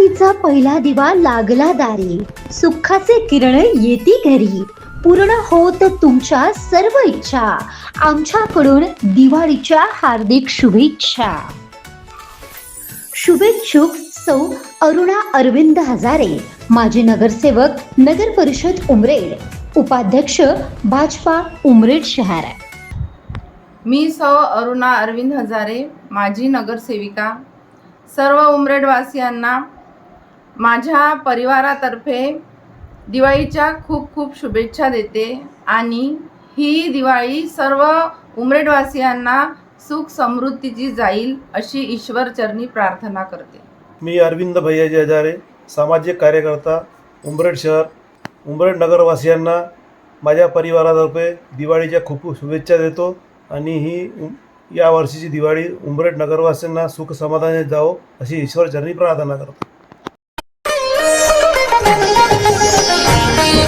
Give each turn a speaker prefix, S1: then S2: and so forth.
S1: दिवाळीचा पहिला दिवा लागला दारी. सुखाचे किरण येती घरी. पूर्ण होत तुमच्या सर्व इच्छा. आमच्याकडून दिवाळीच्या हार्दिक शुभेच्छा. शुभेच्छुक सौ अरुणा अरविंद हजारे माजी नगरसेवक नगर परिषद उमरेड उपाध्यक्ष भाजपा उमरेड शहर.
S2: मी सौ अरुणा अरविंद हजारे माजी नगरसेविका. सर्व उमरेडवासियांना माझ्या परिवारातर्फे दिवाळीच्या खूप खूप शुभेच्छा देते आणि ही दिवाळी सर्व उमरेडवासियांना सुख समृद्धीची जाईल अशी ईश्वरचरणी प्रार्थना करते.
S3: मी अरविंद भैयाजी हजारे सामाजिक कार्यकर्ता उंबरेड शहर उंबरेड नगरवासियांना माझ्या परिवारातर्फे दिवाळीच्या खूप खूप शुभेच्छा देतो आणि ही उ- या वर्षीची दिवाळी उंबरेड नगरवासियांना सुख समाधानाने जावो अशी ईश्वरचरणी प्रार्थना करतो. Thank you.